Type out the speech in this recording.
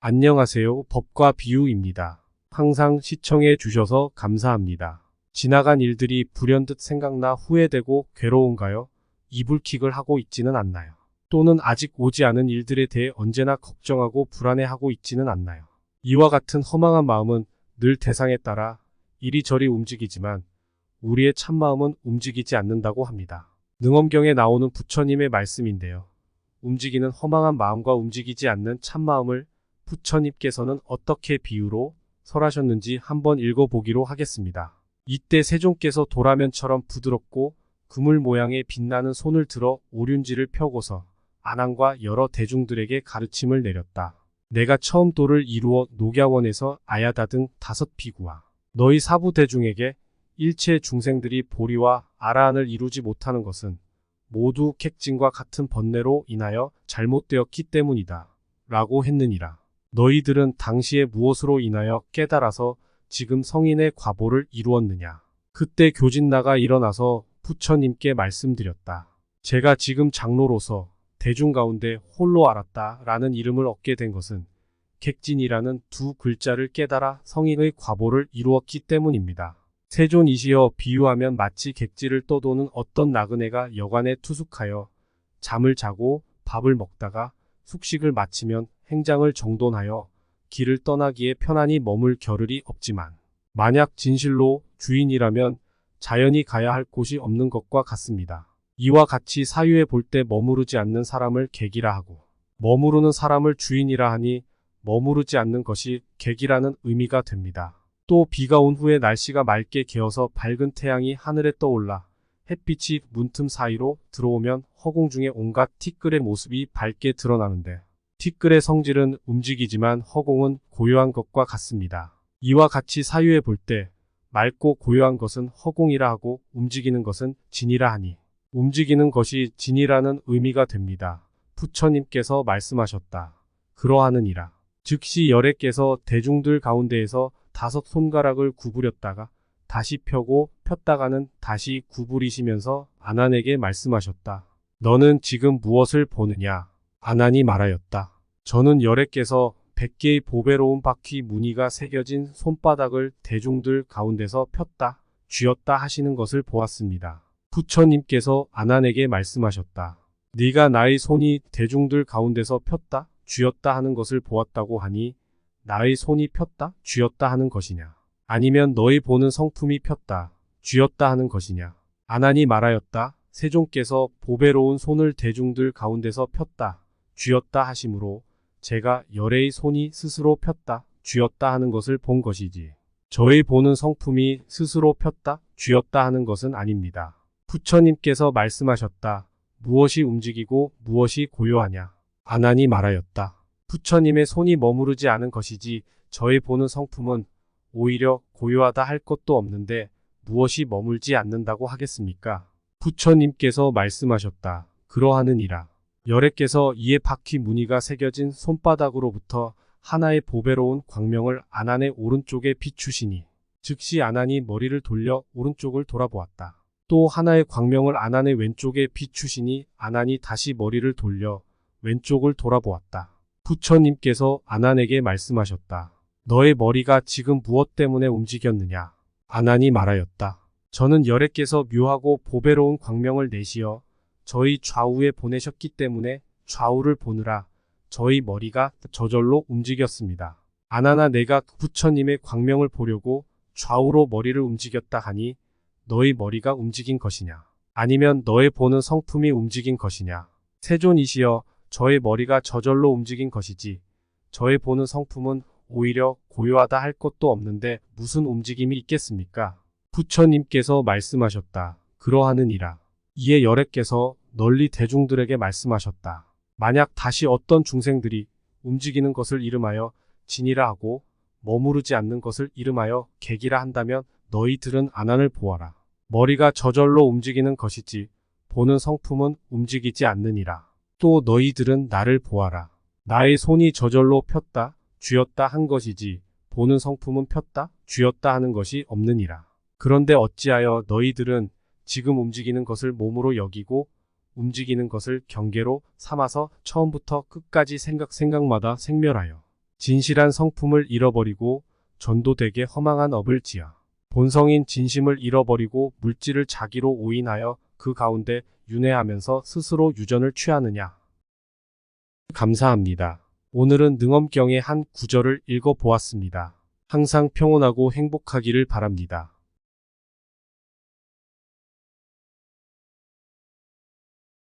안녕하세요. 법과 비유입니다. 항상 시청해 주셔서 감사합니다. 지나간 일들이 불현듯 생각나 후회되고 괴로운가요? 이불킥을 하고 있지는 않나요? 또는 아직 오지 않은 일들에 대해 언제나 걱정하고 불안해하고 있지는 않나요? 이와 같은 허망한 마음은 늘 대상에 따라 이리저리 움직이지만 우리의 참마음은 움직이지 않는다고 합니다. 능엄경에 나오는 부처님의 말씀인데요. 움직이는 허망한 마음과 움직이지 않는 참마음을 부처님께서는 어떻게 비유로 설하셨는지 한번 읽어보기로 하겠습니다. 이때 세종께서 도라면처럼 부드럽고 그물 모양의 빛나는 손을 들어 오륜지를 펴고서 안항과 여러 대중들에게 가르침을 내렸다. 내가 처음 도를 이루어 녹야원에서 아야다 등 다섯 피구와 너희 사부 대중에게 일체 중생들이 보리와 아라한을 이루지 못하는 것은 모두 객진과 같은 번뇌로 인하여 잘못되었기 때문이다. 라고 했느니라. 너희들은 당시에 무엇으로 인하여 깨달아서 지금 성인의 과보를 이루었느냐. 그때 교진나가 일어나서 부처님께 말씀드렸다. 제가 지금 장로로서 대중 가운데 홀로 알았다 라는 이름을 얻게 된 것은 객진이라는 두 글자를 깨달아 성인의 과보를 이루었기 때문입니다. 세존이시여 비유하면 마치 객지를 떠도는 어떤 나그네가 여관에 투숙하여 잠을 자고 밥을 먹다가 숙식을 마치면 행장을 정돈하여 길을 떠나기에 편안히 머물 겨를이 없지만 만약 진실로 주인이라면 자연히 가야 할 곳이 없는 것과 같습니다. 이와 같이 사유에 볼 때 머무르지 않는 사람을 객이라 하고 머무르는 사람을 주인이라 하니 머무르지 않는 것이 객이라는 의미가 됩니다. 또 비가 온 후에 날씨가 맑게 개어서 밝은 태양이 하늘에 떠올라 햇빛이 문틈 사이로 들어오면 허공 중에 온갖 티끌의 모습이 밝게 드러나는데 티끌의 성질은 움직이지만 허공은 고요한 것과 같습니다. 이와 같이 사유에 볼 때 맑고 고요한 것은 허공이라 하고 움직이는 것은 진이라 하니 움직이는 것이 진이라는 의미가 됩니다. 부처님께서 말씀하셨다. 그러하느니라. 즉시 열애께서 대중들 가운데에서 다섯 손가락을 구부렸다가 다시 펴고 폈다가는 다시 구부리시면서 아난에게 말씀하셨다. 너는 지금 무엇을 보느냐? 아난이 말하였다. 저는 열애께서 백개의 보배로운 바퀴 무늬가 새겨진 손바닥을 대중들 가운데서 폈다, 쥐었다 하시는 것을 보았습니다. 부처님께서 아난에게 말씀하셨다. 네가 나의 손이 대중들 가운데서 폈다, 쥐었다 하는 것을 보았다고 하니 나의 손이 폈다, 쥐었다 하는 것이냐? 아니면 너희 보는 성품이 폈다, 쥐었다 하는 것이냐? 아난이 말하였다. 세종께서 보배로운 손을 대중들 가운데서 폈다, 쥐었다 하심으로 제가 열애의 손이 스스로 폈다, 쥐었다 하는 것을 본 것이지. 저의 보는 성품이 스스로 폈다, 쥐었다 하는 것은 아닙니다. 부처님께서 말씀하셨다. 무엇이 움직이고 무엇이 고요하냐? 아난이 말하였다. 부처님의 손이 머무르지 않은 것이지 저의 보는 성품은 오히려 고요하다 할 것도 없는데 무엇이 머물지 않는다고 하겠습니까? 부처님께서 말씀하셨다. 그러하느니라. 열애께서 이에 바퀴 무늬가 새겨진 손바닥으로부터 하나의 보배로운 광명을 아난의 오른쪽에 비추시니 즉시 아난이 머리를 돌려 오른쪽을 돌아보았다. 또 하나의 광명을 아난의 왼쪽에 비추시니 아난이 다시 머리를 돌려 왼쪽을 돌아보았다. 부처님께서 아난에게 말씀하셨다. 너의 머리가 지금 무엇 때문에 움직였느냐? 아난이 말하였다. 저는 열애께서 묘하고 보배로운 광명을 내시어 저희 좌우에 보내셨기 때문에 좌우를 보느라 저희 머리가 저절로 움직였습니다. 아나나 내가 부처님의 광명을 보려고 좌우로 머리를 움직였다 하니 너희 머리가 움직인 것이냐? 아니면 너의 보는 성품이 움직인 것이냐? 세존이시여 저의 머리가 저절로 움직인 것이지 저의 보는 성품은 오히려 고요하다 할 것도 없는데 무슨 움직임이 있겠습니까? 부처님께서 말씀하셨다. 그러하느니라. 이에 열애께서 널리 대중들에게 말씀하셨다. 만약 다시 어떤 중생들이 움직이는 것을 이름하여 진이라 하고 머무르지 않는 것을 이름하여 객이라 한다면 너희들은 아난을 보아라. 머리가 저절로 움직이는 것이지 보는 성품은 움직이지 않느니라. 또 너희들은 나를 보아라. 나의 손이 저절로 폈다, 쥐었다 한 것이지 보는 성품은 폈다, 쥐었다 하는 것이 없느니라. 그런데 어찌하여 너희들은 지금 움직이는 것을 몸으로 여기고 움직이는 것을 경계로 삼아서 처음부터 끝까지 생각 생각마다 생멸하여 진실한 성품을 잃어버리고 전도되게 허망한 업을 지어 본성인 진심을 잃어버리고 물질을 자기로 오인하여 그 가운데 윤회하면서 스스로 유전을 취하느냐. 감사합니다. 오늘은 능엄경의 한 구절을 읽어 보았습니다. 항상 평온하고 행복하기를 바랍니다.